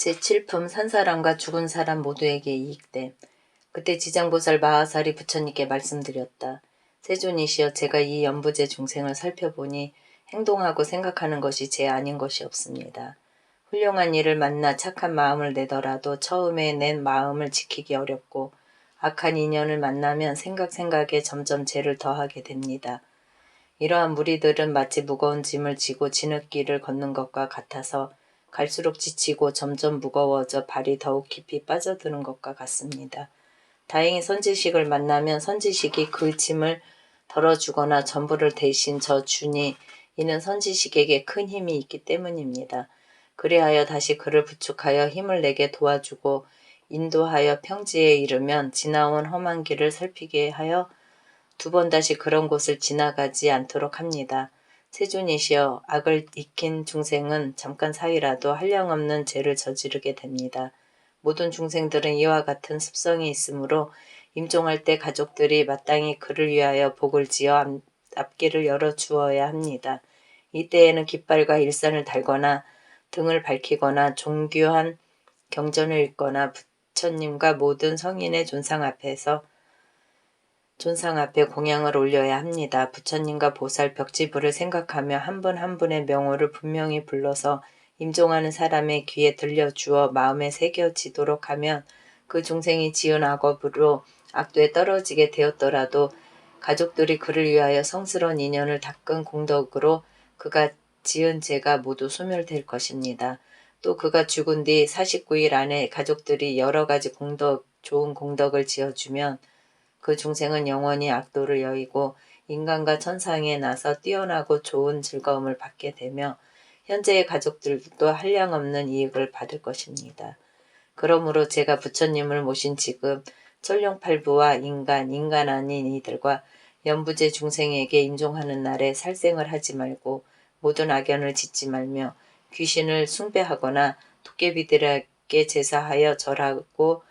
제7품 산 사람과 죽은 사람 모두에게 이익됨. 그때 지장보살 마하살이 부처님께 말씀드렸다. 세존이시여 제가 이 연부제 중생을 살펴보니 행동하고 생각하는 것이 제 아닌 것이 없습니다. 훌륭한 일을 만나 착한 마음을 내더라도 처음에 낸 마음을 지키기 어렵고 악한 인연을 만나면 생각 생각에 점점 죄를 더하게 됩니다. 이러한 무리들은 마치 무거운 짐을 지고 진흙길을 걷는 것과 같아서 갈수록 지치고 점점 무거워져 발이 더욱 깊이 빠져드는 것과 같습니다. 다행히 선지식을 만나면 선지식이 그 짐을 덜어주거나 전부를 대신 져 주니 이는 선지식에게 큰 힘이 있기 때문입니다. 그리하여 다시 그를 부축하여 힘을 내게 도와주고 인도하여 평지에 이르면 지나온 험한 길을 살피게 하여 두 번 다시 그런 곳을 지나가지 않도록 합니다. 세존이시여 악을 익힌 중생은 잠깐 사이라도 한량없는 죄를 저지르게 됩니다. 모든 중생들은 이와 같은 습성이 있으므로 임종할 때 가족들이 마땅히 그를 위하여 복을 지어 앞- 앞길을 열어 주어야 합니다. 이때에는 깃발과 일산을 달거나 등을 밝히거나 종교한 경전을 읽거나 부처님과 모든 성인의 존상 앞에서 존상 앞에 공양을 올려야 합니다. 부처님과 보살 벽지부를 생각하며 한분한 분의 명호를 분명히 불러서 임종하는 사람의 귀에 들려주어 마음에 새겨지도록 하면 그 중생이 지은 악업으로 악도에 떨어지게 되었더라도 가족들이 그를 위하여 성스러운 인연을 닦은 공덕으로 그가 지은 죄가 모두 소멸될 것입니다. 또 그가 죽은 뒤 49일 안에 가족들이 여러 가지 공덕, 좋은 공덕을 지어주면 그 중생은 영원히 악도를 여의고 인간과 천상에 나서 뛰어나고 좋은 즐거움을 받게 되며 현재의 가족들도 한량없는 이익을 받을 것입니다. 그러므로 제가 부처님을 모신 지금 천룡팔부와 인간, 인간 아닌 이들과 연부제 중생에게 임종하는 날에 살생을 하지 말고 모든 악연을 짓지 말며 귀신을 숭배하거나 도깨비들에게 제사하여 절하고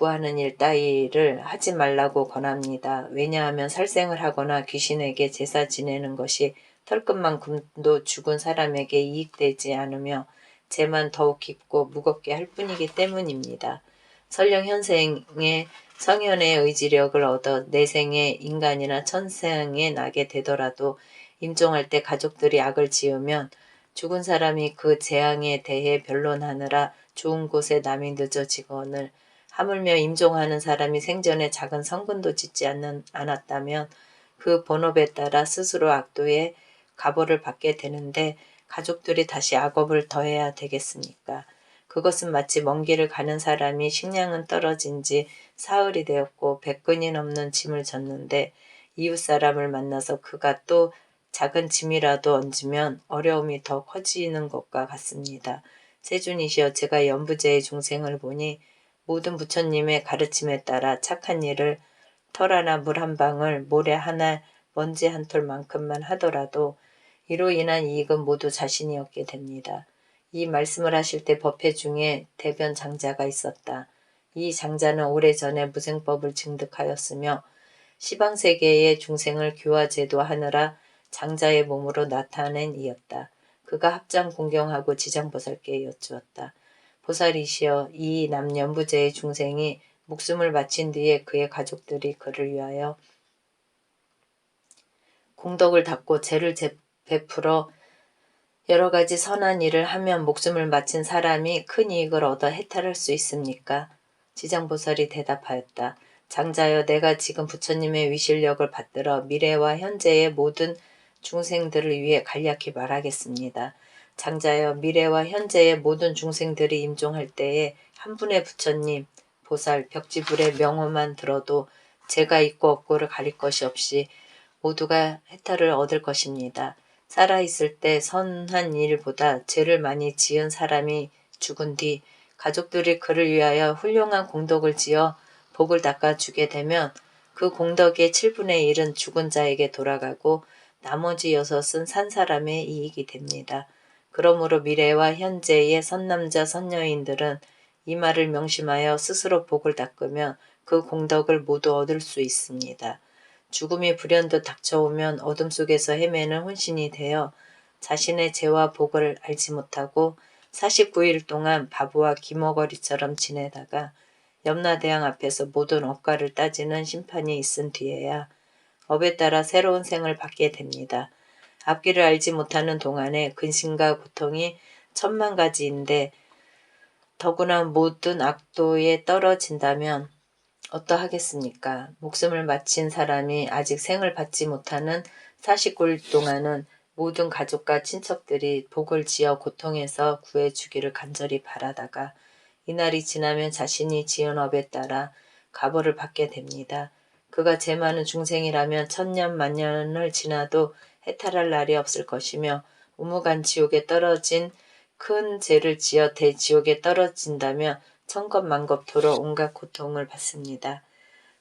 구하는 일 따위를 하지 말라고 권합니다. 왜냐하면 살생을 하거나 귀신에게 제사 지내는 것이 털끝만큼도 죽은 사람에게 이익되지 않으며 죄만 더욱 깊고 무겁게 할 뿐이기 때문입니다. 설령 현생에 성현의 의지력을 얻어 내생에 인간이나 천생에 나게 되더라도 임종할 때 가족들이 악을 지으면 죽은 사람이 그 재앙에 대해 변론하느라 좋은 곳에 남이 늦어지거늘 하물며 임종하는 사람이 생전에 작은 성근도 짓지 않는, 않았다면 그 본업에 따라 스스로 악도에 가보를 받게 되는데 가족들이 다시 악업을 더해야 되겠습니까? 그것은 마치 먼 길을 가는 사람이 식량은 떨어진 지 사흘이 되었고 백근이 넘는 짐을 졌는데 이웃 사람을 만나서 그가 또 작은 짐이라도 얹으면 어려움이 더 커지는 것과 같습니다. 세준이시여 제가 연부제의 중생을 보니 모든 부처님의 가르침에 따라 착한 일을 털 하나 물 한 방울 모래 하나 먼지 한 톨만큼만 하더라도 이로 인한 이익은 모두 자신이 얻게 됩니다. 이 말씀을 하실 때 법회 중에 대변 장자가 있었다. 이 장자는 오래전에 무생법을 증득하였으며 시방세계의 중생을 교화제도하느라 장자의 몸으로 나타낸 이였다. 그가 합장 공경하고 지장보살께 여쭈었다. 보살이시여 이 남연부제의 중생이 목숨을 바친 뒤에 그의 가족들이 그를 위하여 공덕을 닦고 죄를 제- 베풀어 여러 가지 선한 일을 하면 목숨을 바친 사람이 큰 이익을 얻어 해탈할 수 있습니까? 지장보살이 대답하였다. 장자여 내가 지금 부처님의 위실력을 받들어 미래와 현재의 모든 중생들을 위해 간략히 말하겠습니다. 장자여 미래와 현재의 모든 중생들이 임종할 때에 한 분의 부처님, 보살, 벽지불의 명호만 들어도 제가 있고 없고를 가릴 것이 없이 모두가 해탈을 얻을 것입니다. 살아있을 때 선한 일보다 죄를 많이 지은 사람이 죽은 뒤 가족들이 그를 위하여 훌륭한 공덕을 지어 복을 닦아주게 되면 그 공덕의 7분의 1은 죽은 자에게 돌아가고 나머지 여섯은 산 사람의 이익이 됩니다. 그러므로 미래와 현재의 선남자 선여인들은 이 말을 명심하여 스스로 복을 닦으면 그 공덕을 모두 얻을 수 있습니다. 죽음이 불현듯 닥쳐오면 어둠 속에서 헤매는 혼신이 되어 자신의 죄와 복을 알지 못하고 49일 동안 바보와 기머거리처럼 지내다가 염라대왕 앞에서 모든 업과를 따지는 심판이 있은 뒤에야 업에 따라 새로운 생을 받게 됩니다. 앞길을 알지 못하는 동안에 근심과 고통이 천만 가지인데 더구나 모든 악도에 떨어진다면 어떠하겠습니까? 목숨을 마친 사람이 아직 생을 받지 못하는 49일 동안은 모든 가족과 친척들이 복을 지어 고통에서 구해주기를 간절히 바라다가 이날이 지나면 자신이 지은 업에 따라 가보를 받게 됩니다. 그가 죄 많은 중생이라면 천년 만년을 지나도 해탈할 날이 없을 것이며 우무간 지옥에 떨어진 큰 죄를 지어 대지옥에 떨어진다면 천겁만겁토록 온갖 고통을 받습니다.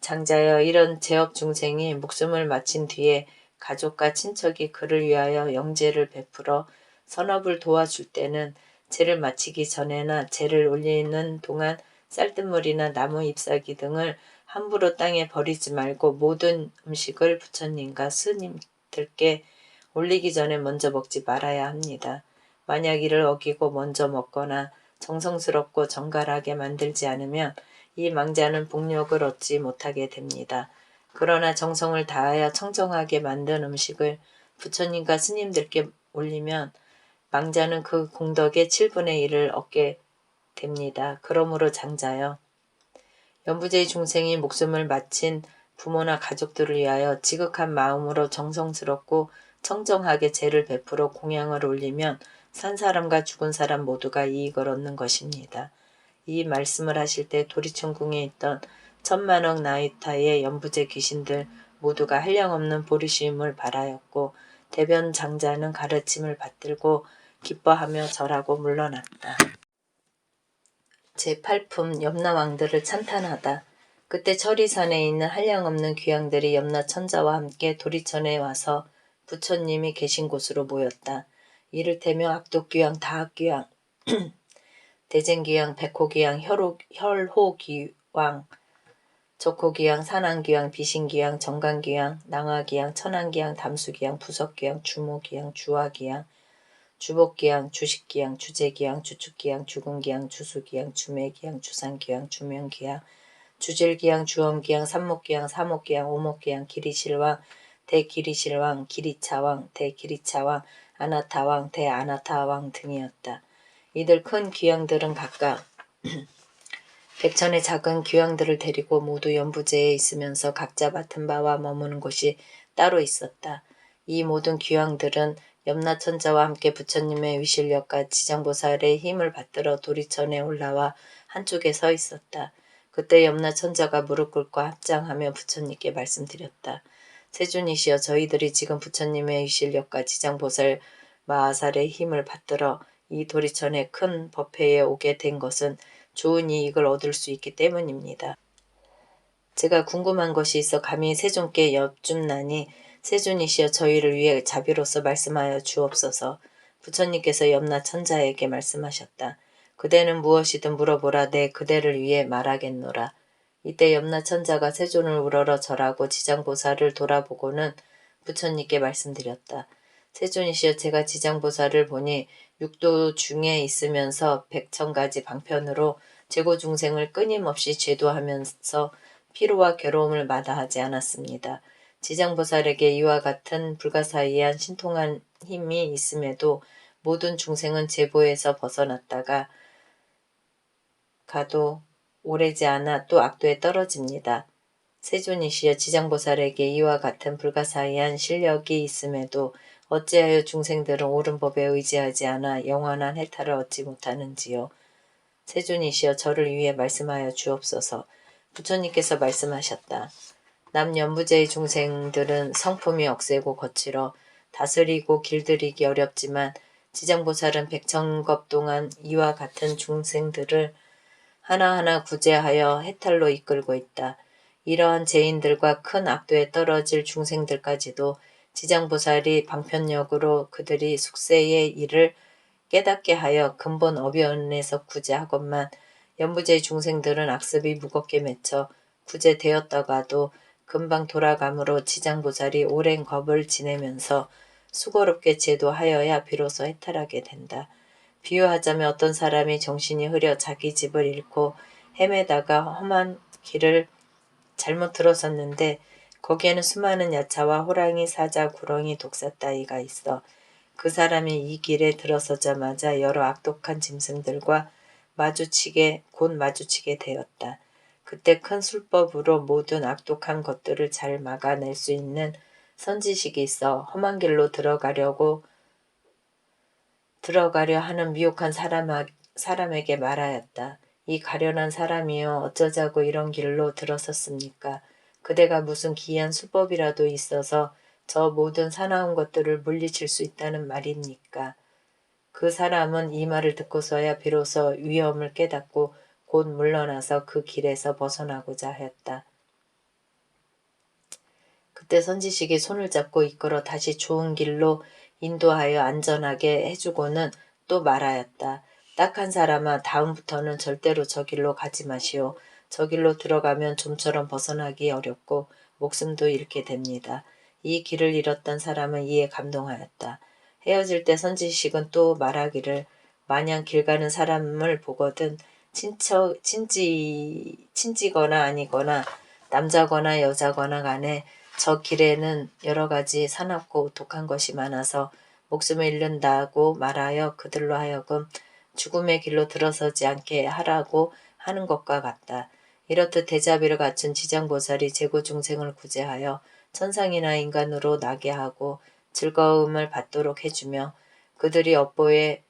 장자여 이런 죄업 중생이 목숨을 마친 뒤에 가족과 친척이 그를 위하여 영제를 베풀어 선업을 도와줄 때는 죄를 마치기 전에나 죄를 올리는 동안 쌀뜨물이나 나무 잎사귀 등을 함부로 땅에 버리지 말고 모든 음식을 부처님과 스님 들께 올리기 전에 먼저 먹지 말아야 합니다. 만약 이를 어기고 먼저 먹거나 정성스럽고 정갈하게 만들지 않으면 이 망자는 복력을 얻지 못하게 됩니다. 그러나 정성을 다하여 청정하게 만든 음식을 부처님과 스님들께 올리면 망자는 그 공덕의 7분의 1을 얻게 됩니다. 그러므로 장자여 연부제의 중생이 목숨을 마친 부모나 가족들을 위하여 지극한 마음으로 정성스럽고 청정하게 죄를 베풀어 공양을 올리면 산 사람과 죽은 사람 모두가 이익을 얻는 것입니다. 이 말씀을 하실 때 도리천궁에 있던 천만억 나이타의 연부제 귀신들 모두가 한량없는 보리심을 바라였고 대변 장자는 가르침을 받들고 기뻐하며 절하고 물러났다. 제8품 염라왕들을 찬탄하다. 그때 철이산에 있는 한량없는 귀양들이 염라 천자와 함께 도리천에 와서 부처님이 계신 곳으로 모였다. 이를테면 악독귀양, 다악귀양, 대쟁귀양, 백호귀양, 혈호, 혈호귀왕, 적호귀양, 산왕귀양, 비신귀양, 정강귀양, 낭화귀양, 천왕귀양, 담수귀양, 부석귀양, 주모귀양, 주화귀양, 주복귀양, 주식귀양, 주재귀양, 주축귀양, 주근귀양, 주수귀양, 주매귀양, 주산귀양, 주명귀양, 주질귀양, 주엄귀양, 삼목귀양, 사목귀양, 오목귀양, 기리실왕, 대기리실왕, 기리차왕, 대기리차왕, 아나타왕, 대아나타왕 등이었다. 이들 큰 귀양들은 각각 백천의 작은 귀양들을 데리고 모두 연부제에 있으면서 각자 맡은 바와 머무는 곳이 따로 있었다. 이 모든 귀양들은 염라천자와 함께 부처님의 위실력과 지장보살의 힘을 받들어 도리천에 올라와 한쪽에 서 있었다. 그때 염라 천자가 무릎 꿇고 합장하며 부처님께 말씀드렸다. 세준이시여 저희들이 지금 부처님의 위실력과 지장보살 마하살의 힘을 받들어 이 도리천의 큰 법회에 오게 된 것은 좋은 이익을 얻을 수 있기 때문입니다. 제가 궁금한 것이 있어 감히 세존께 여쭙나니 세존이시여 저희를 위해 자비로서 말씀하여 주옵소서. 부처님께서 염라 천자에게 말씀하셨다. 그대는 무엇이든 물어보라 내 그대를 위해 말하겠노라. 이때 염라 천자가 세존을 우러러 절하고 지장보살을 돌아보고는 부처님께 말씀드렸다. 세존이시여 제가 지장보살을 보니 육도 중에 있으면서 백천가지 방편으로 제고 중생을 끊임없이 제도하면서 피로와 괴로움을 마다하지 않았습니다. 지장보살에게 이와 같은 불가사의한 신통한 힘이 있음에도 모든 중생은 제보에서 벗어났다가 가도 오래지 않아 또 악도에 떨어집니다. 세존이시여 지장보살에게 이와 같은 불가사의한 실력이 있음에도 어찌하여 중생들은 옳은 법에 의지하지 않아 영원한 해탈을 얻지 못하는지요. 세존이시여 저를 위해 말씀하여 주옵소서. 부처님께서 말씀하셨다. 남연부제의 중생들은 성품이 억세고 거칠어 다스리고 길들이기 어렵지만 지장보살은 백천겁 동안 이와 같은 중생들을 하나하나 구제하여 해탈로 이끌고 있다. 이러한 죄인들과 큰 악도에 떨어질 중생들까지도 지장보살이 방편력으로 그들이 숙세의 일을 깨닫게 하여 근본 어변에서 구제하건만 연부제 중생들은 악습이 무겁게 맺혀 구제되었다가도 금방 돌아감으로 지장보살이 오랜 겁을 지내면서 수고롭게 제도하여야 비로소 해탈하게 된다. 비유하자면 어떤 사람이 정신이 흐려 자기 집을 잃고 헤매다가 험한 길을 잘못 들어섰는데 거기에는 수많은 야차와 호랑이, 사자, 구렁이, 독사 따위가 있어 그 사람이 이 길에 들어서자마자 여러 악독한 짐승들과 마주치게 곧 마주치게 되었다. 그때 큰 술법으로 모든 악독한 것들을 잘 막아낼 수 있는 선지식이 있어 험한 길로 들어가려고 들어가려 하는 미혹한 사람, 사람에게 말하였다. 이 가련한 사람이여 어쩌자고 이런 길로 들어섰습니까? 그대가 무슨 기이한 수법이라도 있어서 저 모든 사나운 것들을 물리칠 수 있다는 말입니까? 그 사람은 이 말을 듣고서야 비로소 위험을 깨닫고 곧 물러나서 그 길에서 벗어나고자 하였다. 그때 선지식이 손을 잡고 이끌어 다시 좋은 길로 인도하여 안전하게 해주고는 또 말하였다. 딱한 사람아 다음부터는 절대로 저 길로 가지 마시오. 저 길로 들어가면 좀처럼 벗어나기 어렵고 목숨도 잃게 됩니다. 이 길을 잃었던 사람은 이에 감동하였다. 헤어질 때 선지식은 또 말하기를 마냥 길 가는 사람을 보거든 친척 친지 친지거나 아니거나 남자거나 여자거나 간에 저 길에는 여러 가지 사납고 독한 것이 많아서 목숨을 잃는다고 말하여 그들로 하여금 죽음의 길로 들어서지 않게 하라고 하는 것과 같다. 이렇듯 대자비를 갖춘 지장보살이 제고중생을 구제하여 천상이나 인간으로 나게 하고 즐거움을 받도록 해주며 그들이 업보의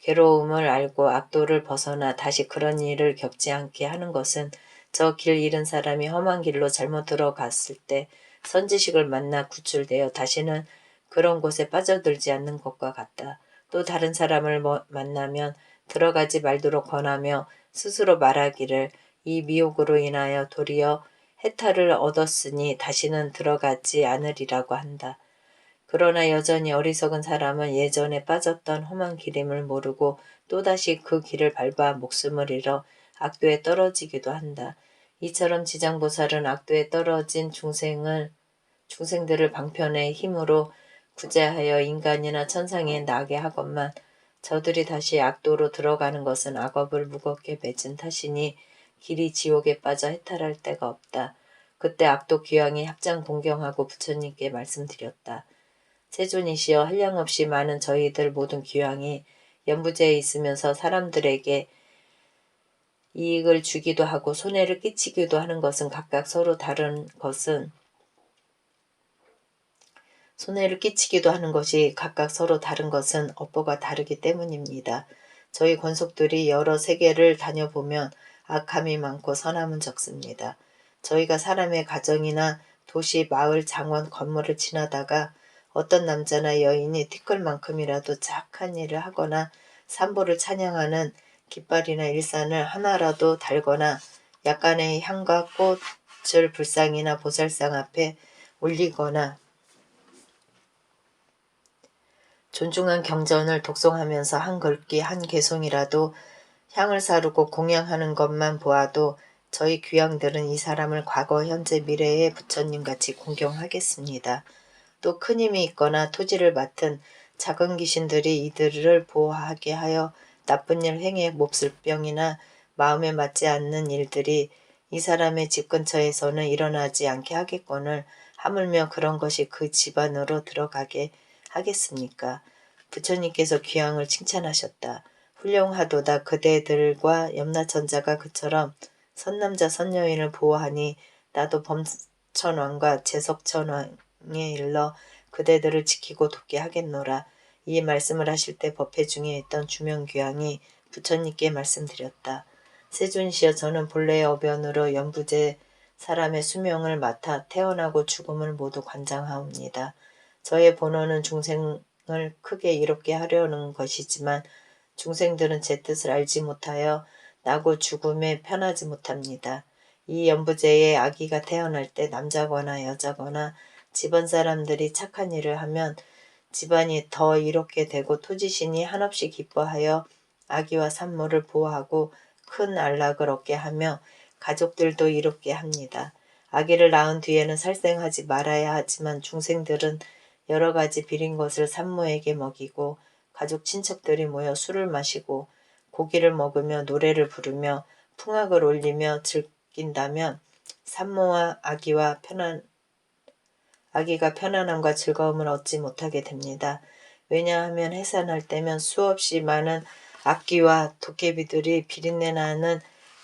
괴로움을 알고 악도를 벗어나 다시 그런 일을 겪지 않게 하는 것은 저 길 잃은 사람이 험한 길로 잘못 들어갔을 때 선지식을 만나 구출되어 다시는 그런 곳에 빠져들지 않는 것과 같다. 또 다른 사람을 뭐 만나면 들어가지 말도록 권하며 스스로 말하기를 이 미혹으로 인하여 도리어 해탈을 얻었으니 다시는 들어가지 않으리라고 한다. 그러나 여전히 어리석은 사람은 예전에 빠졌던 험한 길임을 모르고 또다시 그 길을 밟아 목숨을 잃어 악도에 떨어지기도 한다. 이처럼 지장보살은 악도에 떨어진 중생을 중생들을 방편의 힘으로 구제하여 인간이나 천상에 나게 하건만 저들이 다시 악도로 들어가는 것은 악업을 무겁게 맺은 탓이니 길이 지옥에 빠져 해탈할 데가 없다. 그때 악도 귀왕이 합장 동경하고 부처님께 말씀드렸다. 세존이시여 한량없이 많은 저희들 모든 귀왕이 연부제에 있으면서 사람들에게 이익을 주기도 하고 손해를 끼치기도 하는 것은 각각 서로 다른 것은 손해를 끼치기도 하는 것이 각각 서로 다른 것은 업보가 다르기 때문입니다. 저희 권속들이 여러 세계를 다녀보면 악함이 많고 선함은 적습니다. 저희가 사람의 가정이나 도시, 마을, 장원, 건물을 지나다가 어떤 남자나 여인이 티끌만큼이라도 착한 일을 하거나 산보를 찬양하는 깃발이나 일산을 하나라도 달거나 약간의 향과 꽃을 불상이나 보살상 앞에 올리거나 존중한 경전을 독송하면서 한 글귀 한 개송이라도 향을 사르고 공양하는 것만 보아도 저희 귀양들은 이 사람을 과거, 현재, 미래의 부처님같이 공경하겠습니다. 또 큰 힘이 있거나 토지를 맡은 작은 귀신들이 이들을 보호하게 하여 나쁜 일 행해 몹쓸 병이나 마음에 맞지 않는 일들이 이 사람의 집 근처에서는 일어나지 않게 하겠거늘 하물며 그런 것이 그 집안으로 들어가게 하겠습니까? 부처님께서 귀향을 칭찬하셨다. 훌륭하도다 그대들과 염라천자가 그처럼 선남자 선여인을 보호하니 나도 범천왕과 재석천왕에 일러 그대들을 지키고 돕게 하겠노라. 이 말씀을 하실 때 법회 중에 있던 주명귀향이 부처님께 말씀드렸다. 세존시여 저는 본래의 어변으로 연부제 사람의 수명을 맡아 태어나고 죽음을 모두 관장하옵니다. 저의 본원은 중생을 크게 이롭게 하려는 것이지만 중생들은 제 뜻을 알지 못하여 나고 죽음에 편하지 못합니다. 이 연부제의 아기가 태어날 때 남자거나 여자거나 집안 사람들이 착한 일을 하면 집안이 더 이롭게 되고 토지신이 한없이 기뻐하여 아기와 산모를 보호하고 큰 안락을 얻게 하며 가족들도 이롭게 합니다. 아기를 낳은 뒤에는 살생하지 말아야 하지만 중생들은 여러 가지 비린 것을 산모에게 먹이고 가족 친척들이 모여 술을 마시고 고기를 먹으며 노래를 부르며 풍악을 올리며 즐긴다면 산모와 아기와 편안 아기가 편안함과 즐거움을 얻지 못하게 됩니다. 왜냐하면 해산할 때면 수없이 많은 악귀와 도깨비들이 비린내 나는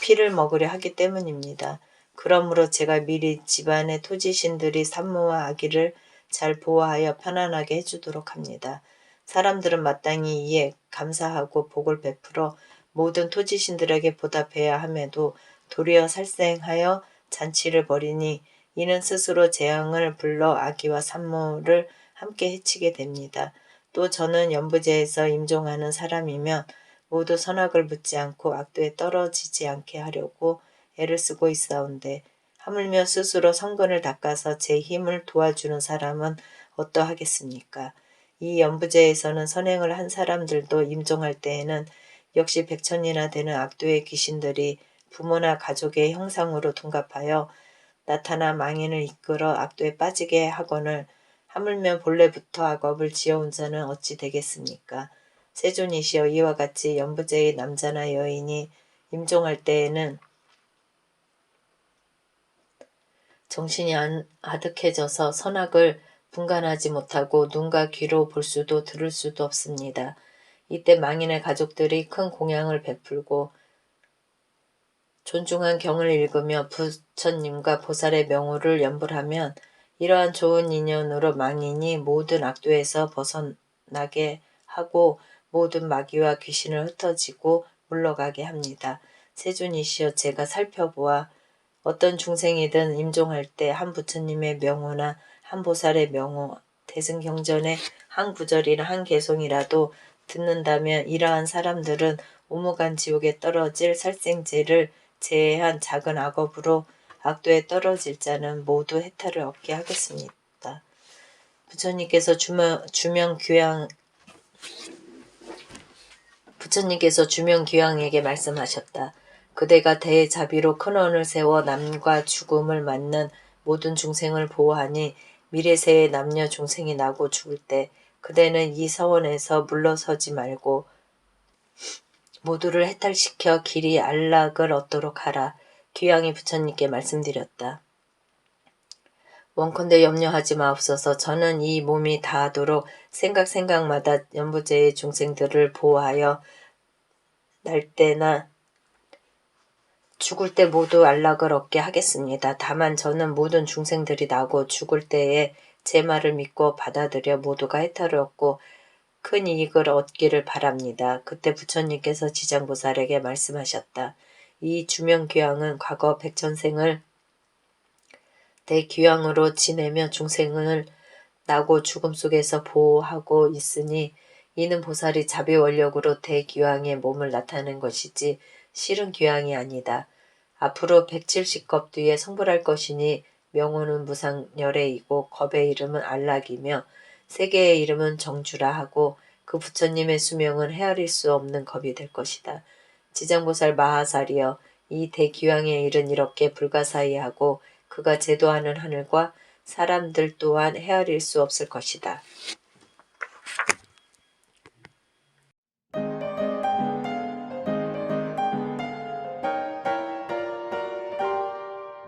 피를 먹으려 하기 때문입니다. 그러므로 제가 미리 집안의 토지신들이 산모와 아기를 잘 보호하여 편안하게 해주도록 합니다. 사람들은 마땅히 이에 감사하고 복을 베풀어 모든 토지신들에게 보답해야 함에도 도리어 살생하여 잔치를 벌이니 이는 스스로 재앙을 불러 아기와 산모를 함께 해치게 됩니다. 또 저는 연부제에서 임종하는 사람이면 모두 선악을 묻지 않고 악도에 떨어지지 않게 하려고 애를 쓰고 있사온데 하물며 스스로 성근을 닦아서 제 힘을 도와주는 사람은 어떠하겠습니까? 이 연부제에서는 선행을 한 사람들도 임종할 때에는 역시 백천이나 되는 악도의 귀신들이 부모나 가족의 형상으로 둔갑하여 나타나 망인을 이끌어 악도에 빠지게 하거늘 하물며 본래부터 악업을 지어온 자는 어찌 되겠습니까? 세존이시여 이와 같이 연부제의 남자나 여인이 임종할 때에는 정신이 안- 아득해져서 선악을 분간하지 못하고 눈과 귀로 볼 수도 들을 수도 없습니다. 이때 망인의 가족들이 큰 공양을 베풀고 존중한 경을 읽으며 부처님과 보살의 명호를 연불하면 이러한 좋은 인연으로 망인이 모든 악도에서 벗어나게 하고 모든 마귀와 귀신을 흩어지고 물러가게 합니다. 세존이시여 제가 살펴보아 어떤 중생이든 임종할 때 한 부처님의 명호나 한 보살의 명호, 대승경전의 한 구절이나 한 개송이라도 듣는다면 이러한 사람들은 오무간 지옥에 떨어질 살생제를 제외한 작은 악업으로 악도에 떨어질 자는 모두 해탈을 얻게 하겠습니다. 부처님께서 주명, 주명 귀양 부처님께서 주명 귀양에게 말씀하셨다. 그대가 대자비로 큰 원을 세워 남과 죽음을 맞는 모든 중생을 보호하니 미래세에 남녀 중생이 나고 죽을 때 그대는 이 서원에서 물러서지 말고 모두를 해탈시켜 길이 안락을 얻도록 하라. 귀양이 부처님께 말씀드렸다. 원컨대 염려하지 마옵소서 저는 이 몸이 다하도록 생각 생각마다 연부제의 중생들을 보호하여 날 때나 죽을 때 모두 안락을 얻게 하겠습니다. 다만 저는 모든 중생들이 나고 죽을 때에 제 말을 믿고 받아들여 모두가 해탈을 얻고 큰 이익을 얻기를 바랍니다. 그때 부처님께서 지장보살에게 말씀하셨다. 이 주명귀양은 과거 백천생을 대귀양으로 지내며 중생을 나고 죽음 속에서 보호하고 있으니 이는 보살이 자비원력으로 대귀양의 몸을 나타낸 것이지 실은 귀양이 아니다. 앞으로 170겁 뒤에 성불할 것이니 명호는 무상열애이고 겁의 이름은 안락이며 세계의 이름은 정주라 하고 그 부처님의 수명은 헤아릴 수 없는 겁이 될 것이다. 지장보살 마하살이여 이 대기왕의 일은 이렇게 불가사의하고 그가 제도하는 하늘과 사람들 또한 헤아릴 수 없을 것이다.